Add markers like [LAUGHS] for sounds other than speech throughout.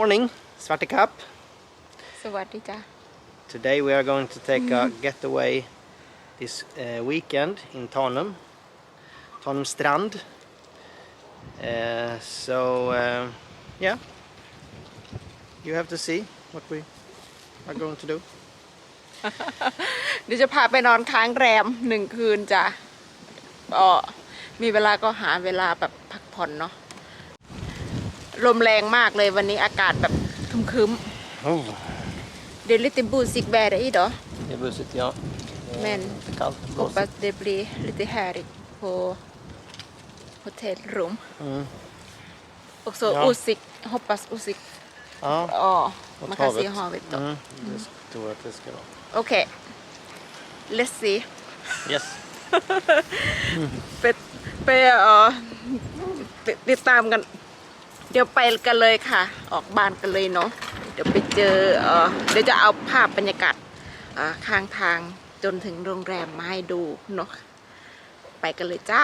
morning, Svartikap. Svartika. Today we are going to take a getaway this uh, weekend in Tanum, Tanum Strand. Uh, so, uh, yeah, you have to see what we are going to do. เดี๋ยวจะพาไปนอนค้างแรมหนึ่งคืนจ้ะอ๋อมีเวลาก็หาเวลาแบบพักผ่อนเนาะลมแรงมากเลยวันนี้อากาศแบบคึมคึมเดลิติบูซิกแบร์ได้อีดอเดลิบูซิกยอแมนโอปัสเดบีลิติแฮริกโฮโฮเทลรูมอือโอซอุสิกโอปัสอุสิกอ๋อโอมาคาซีฮอวิตโตโอเคเลสซี yes ไปไปเออติดตามกันเดี๋ยวไปกันเลยค่ะ ออกบ้านกันเลยเนาะ เดี๋ยวไปเจอ เออเดี๋ยวจะเอาภาพบรรยากาศข้างทางจนถึงโรงแรมมาให้ดูเนาะ ไปกันเลยจ้า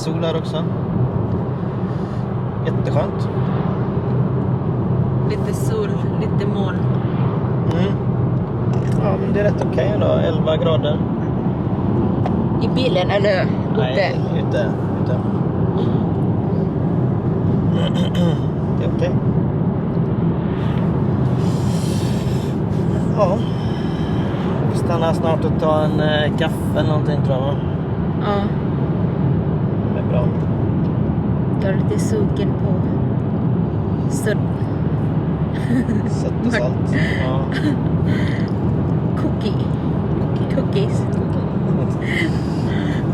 sol här också. Jätteskönt. Lite sol, lite moln. Mm. Ja, men det är rätt okej okay då. 11 grader. I bilen eller ute? Nej, ute. ute. Det är okej. Okay. Ja. Stannar snart och tar en eh, kaffe eller någonting tror jag. Ja bra. Jag är lite sugen på sött. Sött och salt. Ja. Cookie. Cookie. Cookies.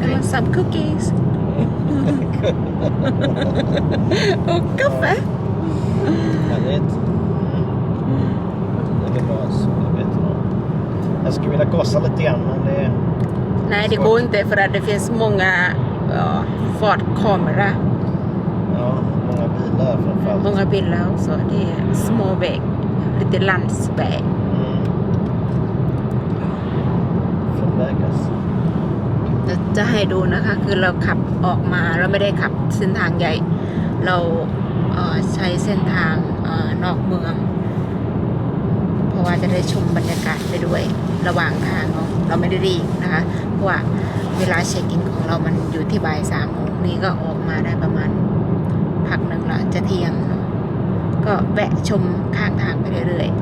I want some cookies. [LAUGHS] och kaffe. Härligt. Mm. Det är bra alltså. Jag vet Jag skulle vilja gasa lite grann men det är... Nej det går inte för att det finns många ฟอร์ดคอมระม a m å n g ล bilar f r a m f ö r a l l ล m å n g ิ bilar också. Det จะให้ดูนะคะคือเราขับออกมาเราไม่ได้ขับเส้นทางใหญ่ เราใช้เส้นทางนอกเมือง เพราะว่าจะได้ชมบรรยากาศไปด้วยระหว่างทางเราไม่ได้รีบนะคะว่าเวลาเช็คอินของเรามันอยู่ที่บ่ายสามโมงนี่ก็ออกมาได้ประมาณพักหนึ่งละจะเที่ยงก็แวะชมข้างทางไปเรื่อยๆ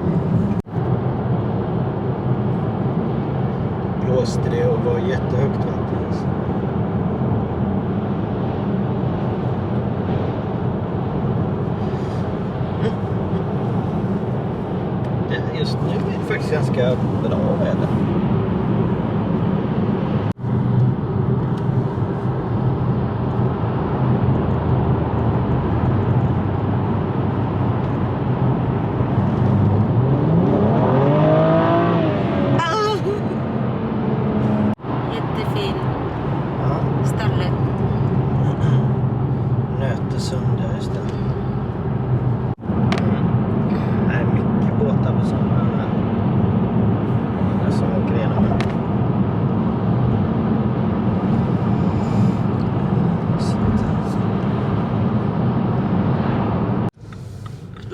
Just nu är det faktiskt ganska bra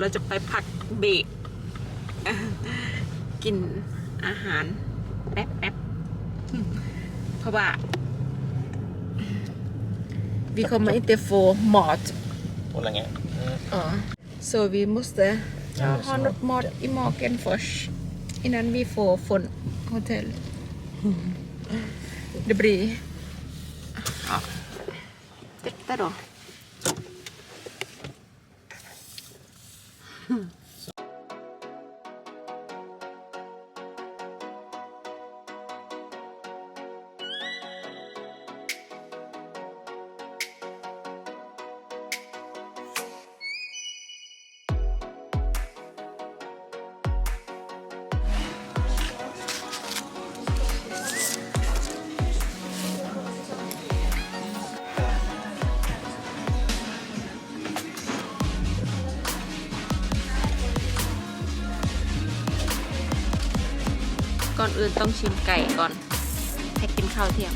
เราจะไปผัดเบะกินอาหาร แป๊บๆเพราะว่าวิเคราะห์ไม่เต็มโฟมอดอะไรเงี้ยอ๋อ so we must uh, ห้องมอดอีมอกันฟอชอินันวีโฟฟอนโฮเทลเดบรีเจ็ดตัวหรอก่อนอื่นต้องชิมไก่ก่อน ให้กินข้าวเที่ยง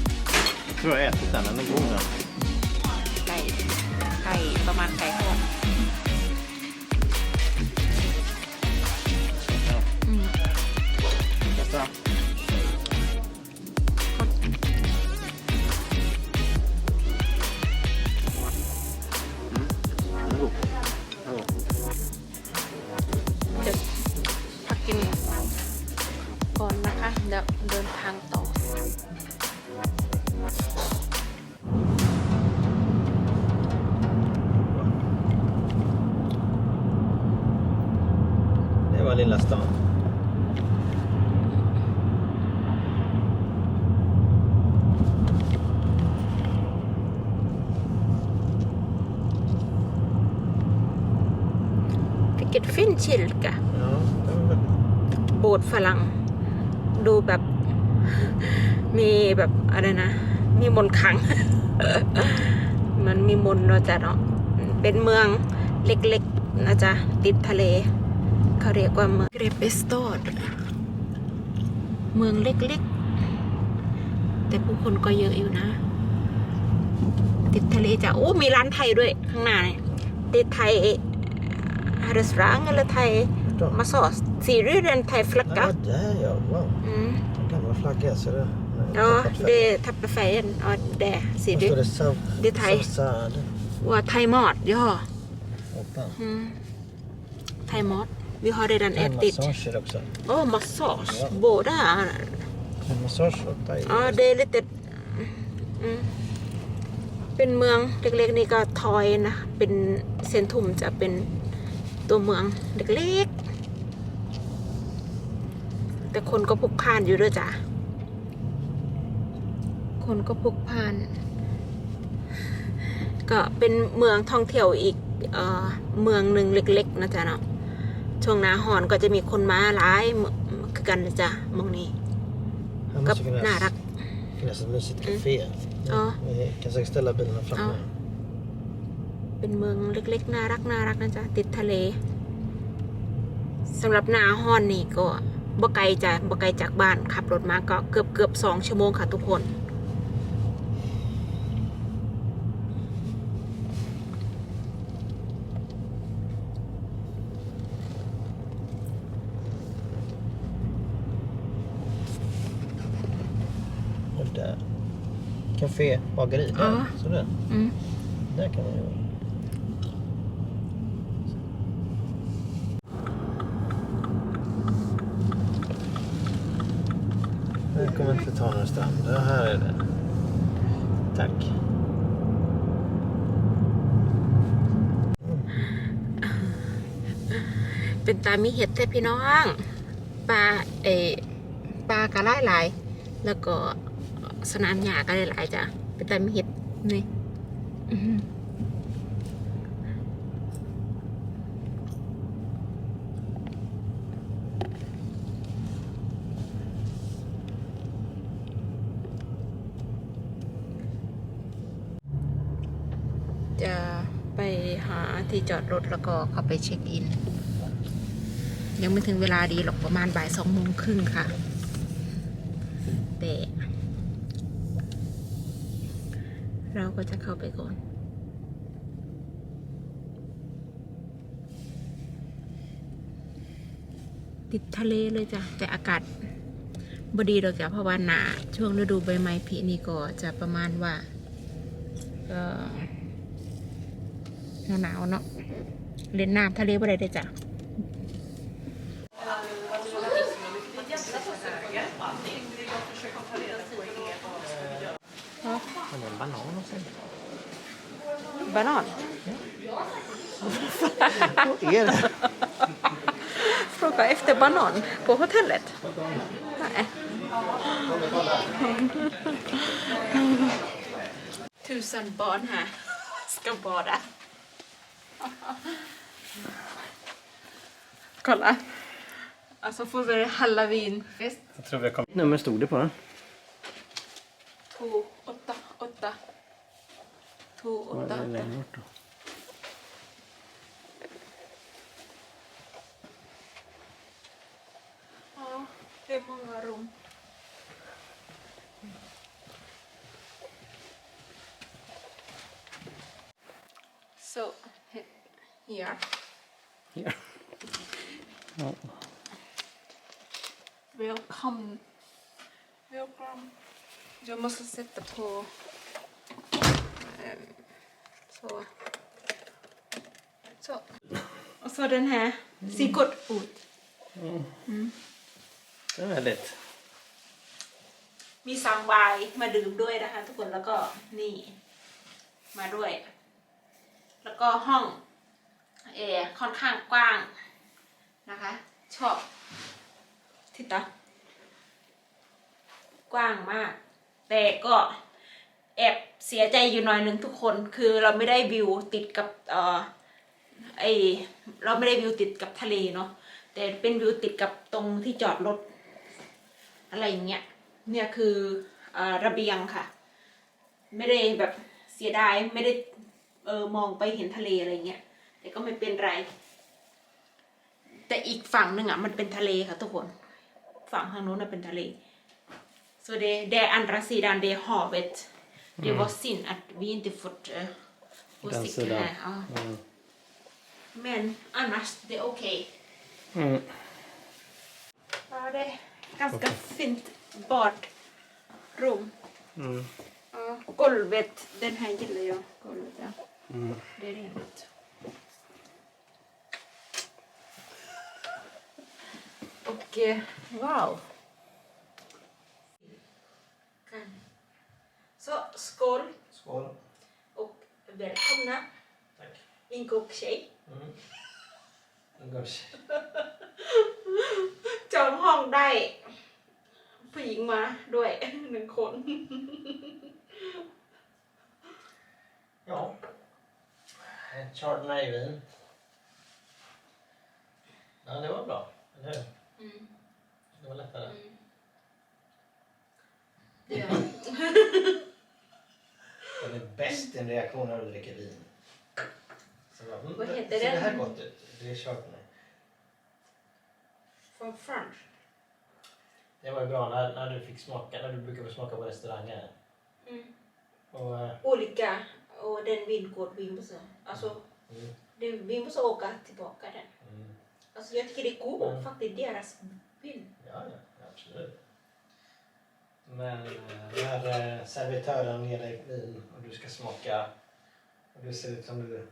Tror jag ä ั i t den, den ä ุ g งเนาะไก่ ไก่ ประมาณไก่ทอดฝรั่ง ดูแบบมีแบบ อะไรนะ มีมนขัง มันมีมนเนาะจ้ะเนาะเป็นเมืองเล็กๆนะจ๊ะติดทะเลเขาเรียกว่าเมืองเกรเปสโตดเมืองเล็กๆ แต่ผู้คนก็เยอะอยู่นะ ติดทะเลจ้ะ โอ้มีร้านไทยด้วย ข้างหน้าติดไทยฮารสรางอลไทยมาสอสซีรีส์เรียนไทยฟลักกะอ๋อเดทับไปไฟอ๋อเดสีดิเดไทยว่าไทยมอดย่อไทยมอดวิหารเดินแอดติดโอ้มาสอสโบด้าอ๋อเดลิติดเป็นเมืองเล็กๆนี่ก็ทอยนะ เป็นเซนทุมจะเป็นตัวเมืองเล็กๆ แต่คนก็พุกพ่านอยู่ด้วยจ้ะ คนก็พุกพ่านก็เป็นเมืองท่องเที่ยวอีกเออเมืองหนึ่งเล็ก ๆนะจ๊ะเนาะ ช่วงหน้าหอนก็จะมีคนมาหลายคือกันนะจ๊ะเมืองนี้ก็น่ารักอ๋อเป็นเมืองเล็กๆน่ารักน่ารักนะจ๊ะติดทะเลสำหรับนาฮอนนี่ ก็บ่ไกลจ้ะบ่ไกลจากบ้านขับรถมาก็เกือบเกือบสองชั่วโมงค่ะทุกคน c a ่ é า a g e r i där. Ja. s ด d ä r Mm. d น r k ้ n m น n j ย ta den strand? här är d e t Tack. เป็นตามีเห็ดแท้พี่น้องปลาเอปลากระไรหลายแล้วก็สนามหญ้าก็หลายจ้ะเป็นตามีเห็ดนี่ที่จอดรถแล้วก็เข้าไปเช็คอิน ยังไม่ถึงเวลาดีหรอกประมาณบ่ายสองโมงครึ่งค่ะแต่เราก็จะเข้าไปก่อน ติดทะเลเลยจ้ะ แต่อากาศบดีเราจะภาวนา ช่วงฤดูใบไม้ผลินี่ก็จะประมาณว่าก็หนาวหนาวเนาะเล่นน้ำทะเลไปเลยได้จ้ะบ้านนอนองเส้นบานน้อเฟรุกาเอฟเตอร์บ้านน้องโปรโฮเทเล็ตทูซันบอนฮะสกับบอดอะ [LAUGHS] Kolla. Alltså förbered halloweenfest. Jag tror vi kommer... Vilket nummer stod det på den? 2, 8, 8. 2, 8, 8. Ja, det är många rum. Jag m å s t e s ä t t a p å s å s å och så den här ser god ut. Mm. d e t är lätt. มีซังไวน์มาดื่มด้วยนะคะทุกคนแล้วก็นี่มาด้วย แล้วก็ห้องแอร์ค่อนข้างกว้างนะคะชอบทิตะกว้างมากแต่ก็แอบเสียใจอยู่หน่อยหนึ่งทุกคนคือเราไม่ได้วิวติดกับเออไอเราไม่ได้วิวติดกับทะเลเนาะแต่เป็นวิวติดกับตรงที่จอดรถอะไรอย่างเงี้ยเนี่ยคืออระเบียงค่ะ ไม่ได้แบบเสียดายไม่ได้เออมองไปเห็นทะเลอะไรเงี้ยแต่ก็ไม่เป็นไรแต่อีกฝั่งหนึ่งอ่ะมันเป็นทะเลค่ะทุกคนฝั่งทางโน้นเป็นทะเล Så det, det är andra sidan, det är havet. Det mm. var synd att vi inte fått uh, sidan? Ja. Mm. Men annars, det är okej. Okay. Mm. Ja, det är ganska okay. fint badrum. Mm. Ja, golvet, den här gillar jag. Golvet, ja. Mm. Det är rent. Och eh, wow! Så skål! Skål! Och välkomna! Tack! Inkoktjej! Mm. นั่นก็จองห้องได้ผู้หญิงมาด้วยหนึ่งคน [LAUGHS] [LAUGHS] ja ett chardonnayvin ja det var bra eller hur mm. det var lättare mm. [LAUGHS] Det bäst din reaktion när du dricker vin. Så bara, mm, Vad heter den? ser det här gott ut? Det är Chardonnay. Från French. Det var ju bra när, när du fick smaka, när du brukar få smaka på restauranger. Mm. Och, eh, Olika. Och den vingård Vimbusa. Alltså, mm, den Vimbusa åker tillbaka den. mm, Alltså jag tycker det är god Mm. faktiskt, deras vin. ja, ja, absolut. Men eh, när eh, servitören ger dig vin och du ska smaka och du ser ut som du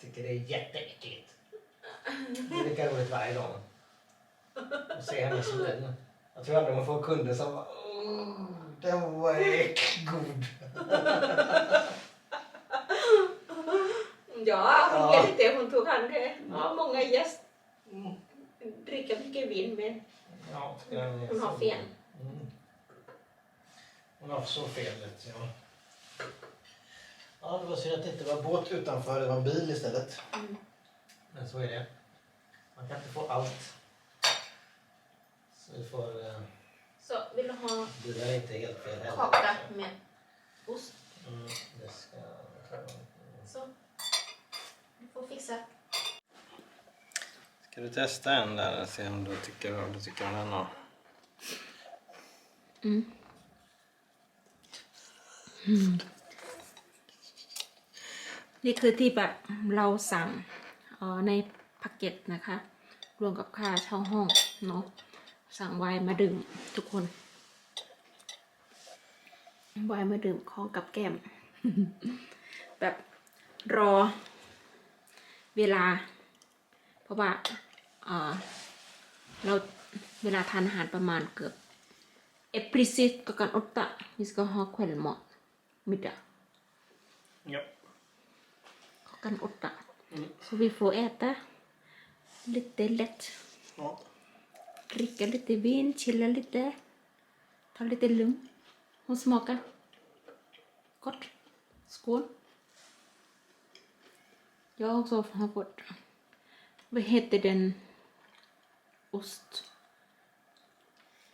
tycker det är jätteäckligt. Det är lika roligt varje dag. att se hennes vin. Jag tror aldrig man får kunder som bara, oh, den var god. Ja, hon ja. hjälpte. Hon tog hand om mm. många gäster. Dricker mycket vin men ja, hon har fel. Mm. Hon har avsåg felet, ja. Ja, det var synd att det inte var båt utanför, det var en bil istället. Mm. Men så är det. Man kan inte få allt. Så vi får... Eh, Så, vill du ha Det där är inte helt fel heller. kaka med ost? Mm, det ska... Så. Du får fixa. Ska du testa en där och se om du tycker, vad du tycker om den? då? Mm. นี่คือที่แบบเราสั่งในพักเก็ตนะคะ รวมกับค่าเช่าห้องเนาะสั่งไวน์มาดื่มทุกคนไวน์มาดื่มของกับแก้ม แบบรอเวลาเพราะว่าเราเวลาทานอาหารประมาณเกือบเอพริซิสกับการอดตะมิสก็ฮอคเวเหมด Mitä? Joo. Klockan åtta. Mm. Så vi får äta lite lätt. Ja. Dricka lite vin, chilla lite. Ta lite lugn. Hon smakar. Kort. Skål. Jag har också fått, vad heter den, ost?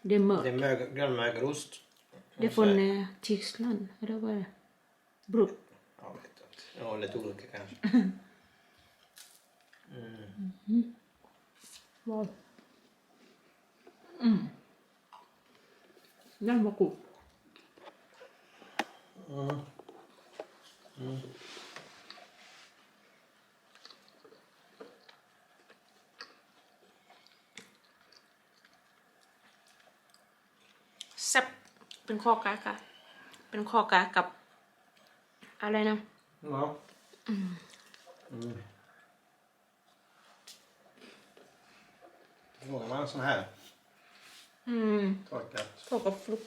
Det är mörk. Det är mög, grönmögelost. Det är från eh, Tyskland, eller vad är det? Bro. Jag vet inte, ja, lite olika kanske. [LAUGHS] Mm. Mm. Wow. Mm. Den var god. Mm. Mm. ป็นข้อกากะเป็นข้อกากับ อะไรนะหรออืมหัวมากสนะฮอืมทอดกับทอดกับฟลุก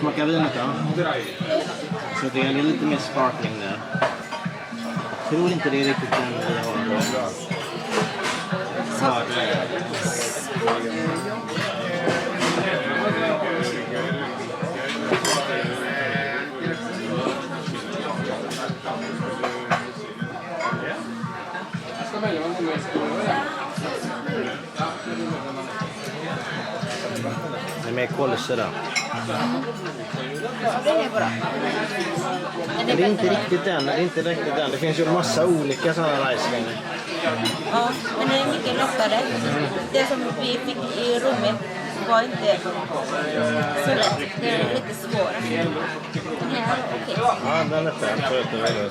Smaka vinet då. Så det är lite mer sparkling där. Jag tror inte det är riktigt den vi har. Jag ska välja vad man ska göra. Det är mer kolsyra. Det är bra. det är, inte riktigt den. Det är inte riktigt den. Det finns ju massa olika sådana ricelängder. Ja, men det är mycket lättare. Det som vi fick i rummet var inte så lätt. Det är lite svårare. Den här är okej. Okay. Ja, den är fin.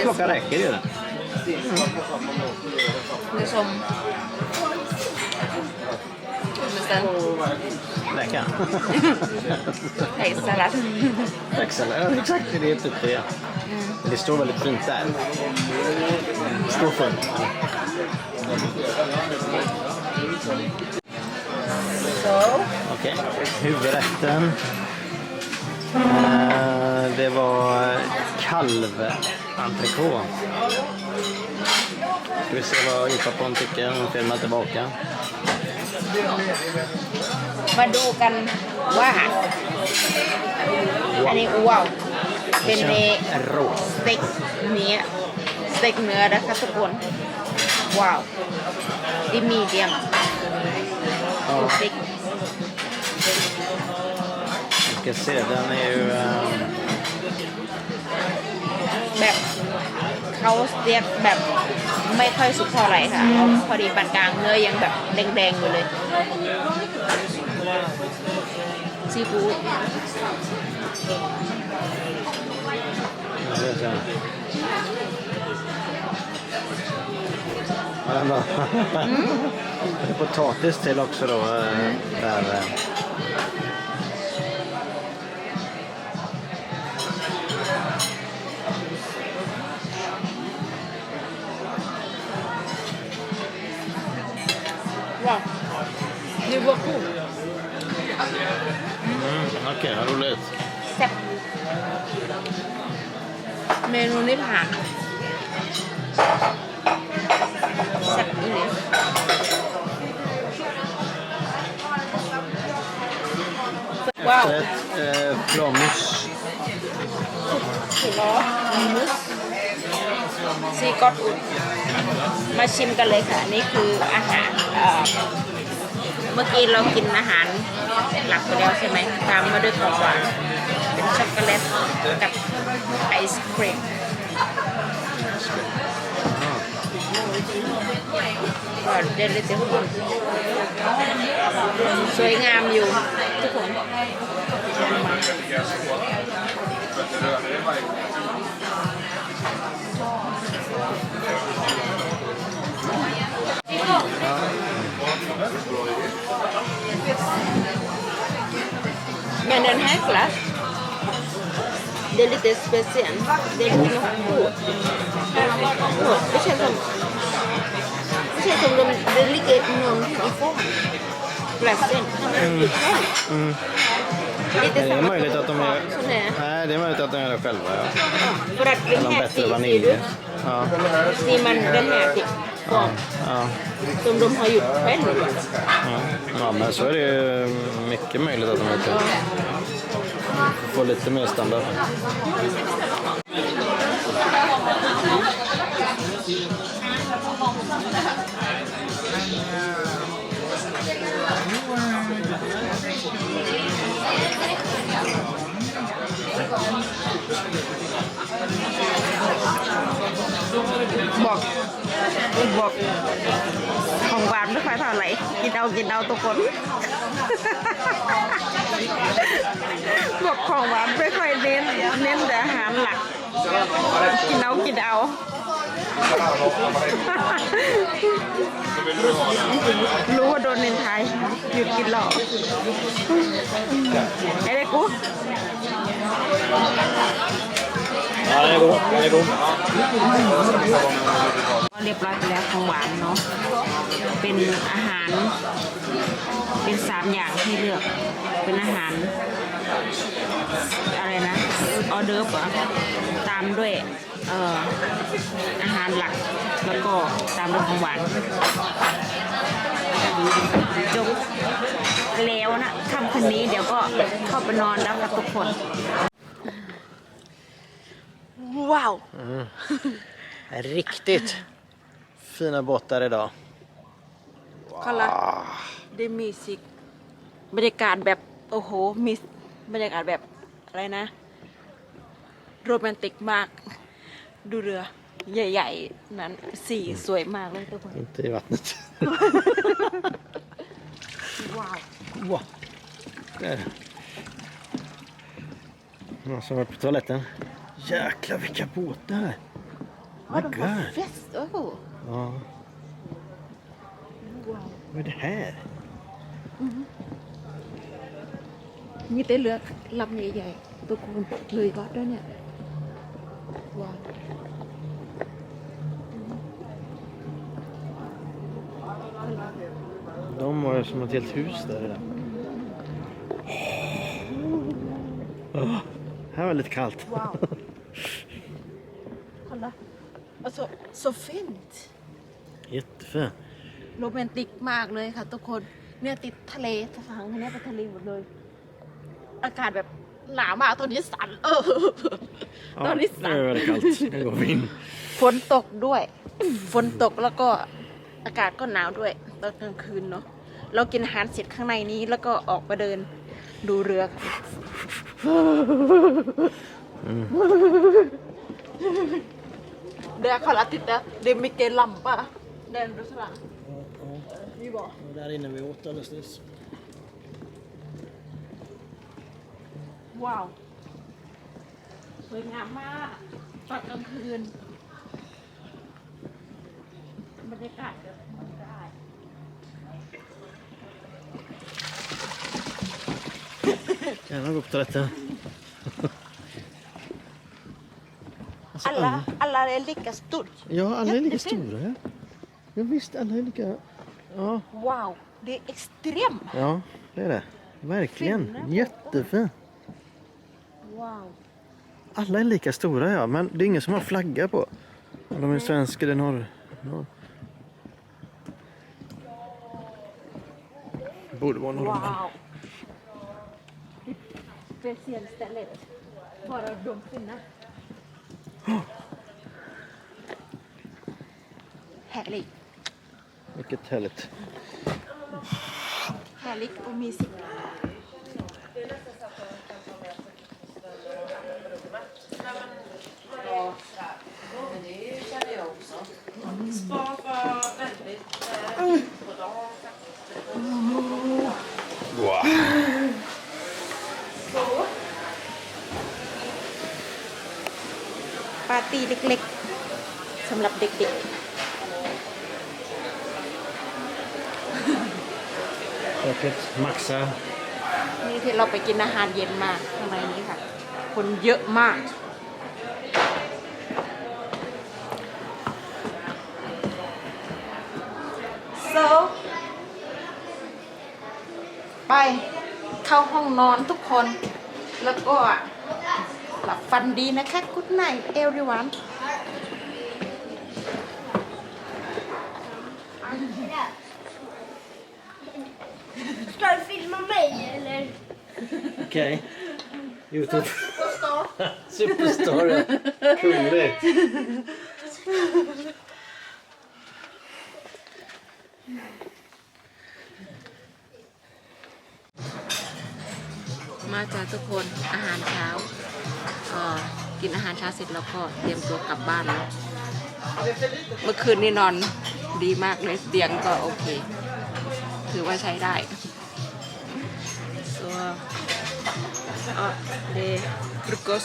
Klockan räcker ju. Mm. Det är som... Räcka. Växellär. Växellär, exakt. Det är typ det. Mm. Det står väldigt fint där. Det står fullt. Så. Okej, okay. huvudrätten. Eh, det var kalventrecote. Ska vi se vad Ylva-Pon tycker. Hon filmar tillbaka. มาดูกันว่า อันนี้ว้าวเป็นเน Ros. สเต็กเนื้อสเต็กเนื้อนะคะทุกคนว้าวดีมีเดียม Ja. ska se, den är ju... Uh... Men... เขาเรียกแบบไม่ค่อยสุกเท่าไหร่ค่ะพอดีปานกลางเนื้อยังแบบแดงๆอยู่เลยซีฟู้ดอะไรนะอะไรนะ potatis till också då där ลิเวอร์ู่อืมโอเคฮารุเลสแซ่เมนูนี้ผ่านแซ่บอีหลีว้าวเอ่อฟรมิสสุดรมุสซีกอดอุ่นมาชิมกันเลยค่ะนี่คืออาหารมื่อกี้เรากินอาหารหลักไปแล้วใช่ไหมตามมาด้วยของหวานเป็นช็อกโกแลตกับไอศครีมก่อนเดินเลยเต็มสวยงามอยู่ทุกคน Men den här glass, det är lite speciell. Det är lite något hårt. Det känns som... Det känns som de, det ligger någonting i formen. Glassen. Mm. Mm. Lite det är möjligt att de gör... Nej, det är möjligt att de gör det själva. Ja. För att den här finns ju. Ja. Ser man den här till. kvar. Ja. Som de har gjort själva. Ja. men så är det ju mycket möjligt att de har gjort det. Få lite mer standard. Bak. บอกของหวานไม่ค่อยเท่าไหร่กินเอากินเอาตุกคน บอกของหวานไม่ค่อยเน้น เน้นแต่อาหารหลักกินเอากินเอา รู้ว่าโดนเนทไทยหยุดกินหรอกไอ้เด็กกูอะไรกูอะไรก็เรียบร้อยไปแล้วของหวานเนาะ เป็นอาหารเป็นสามอย่างให้เลือกเป็นอาหารอะไรนะออเดอร์ฟเหรอตามด้วยเอ่ออาหารหลักแล้วก็ตามด้วยของหวานจบแล้วนะทำคันนี้เดี๋ยวก็เข้าไปนอนแล้วกับทุกคน Wow! Mm. Riktigt fina båtar idag. Wow. Kolla, det är mysigt. บรรยากาศแบบ โอ้โหมีบรรยากาศแบบอะไรนะโรแมนติกมากดูเรือใหญ่ๆนั้นสีสวยมากเลยทุกคน Inte i vattnet. ว้าว Wow. Någon som varit på toaletten. Jäklar vilka båtar! Ja, My de har fest. Oh. Ja. Vad är det här? Như thế lượt lọc như vậy Tôi cũng lười gót đó De har ju som ett helt hus där. Oh. Oh. Här var det lite kallt. Wow. alltså, så fint! Jättefin. r o m a มากเลยค่ะทุกคน เนี่ยติดทะเลฝั่งนี้เป็นทะเลหมดเลย อากาศแบบหนาวมากตอนนี้สั่นเออ ตอนนี้สั่นฝนตกด้วย ฝนตกแล้วก็อากาศก็หนาวด้วยตอนกลางคืนเนาะ เรากินอาหารเสร็จข้างในนี้ แล้วก็ออกมาเดินดูเรือค่ะเดี๋ยวขอลัติดเดนะเดมิเกลลัมปะเดนรุสระวิบ่ d ่ r อ n n น v ่ d åtta a l l d e l e ว Wow สวยงามมากตอนกลางคืนบรรยากาศจะมันได้แคนั้นก็ตรัสแล้ว Alltså, alla, alla, är lika stora. Ja, alla är lika stora. Ja. ja, visst, alla är lika... Ja. Wow, det är extremt. Ja, det är det. Verkligen. Jättefint. Wow. Alla är lika stora, ja. Men det är ingen som har flagga på. Om de är svenska eller norr... norr. Borde vara norrmän. Wow. Speciellt ställe. Bara de fina. Härlig. Mycket härligt. Härlig och mysig. Ja, men det känner jag också. Spa för ตี้เล็ก ๆสำหรับเด็กๆโอเคมักซะนี่ที่เราไปกินอาหารเย็นมาทำไมนี้ค่ะ คนเยอะมาก so ไปเข้าห้องนอนทุกคนแล้วก็ลับฟันดีนะคะกุ๊ดไนท์เอลิวันโอเคยูทูบซุปเปอร์สตอร์คุณเลยมาจ้าทุกคนอาหารเช้ากินอาหารเช้าเสร็จแล้วก็เตรียมตัวกลับบ้านแล้ว เมื่อคืนนี่นอนดีมากเลย เตียงก็โอเคถือว่าใช้ได้ตัวเดร e กก u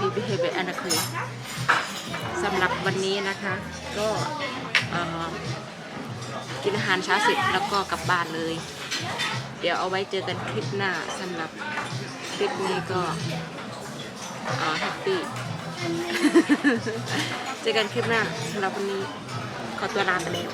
มีพิเศษ i o อนนัคือสำหรับวันนี้นะคะก็กินอาหารเช้าเสร็จแล้วก็กลับบ้านเลย เดี๋ยวเอาไว้เจอกันคลิปหน้าสำหรับคลิปนี้ก็แฮปปี้เจอกันคลิปหน้าสำหรับวันนี้ขอตัวลาไปแล้ว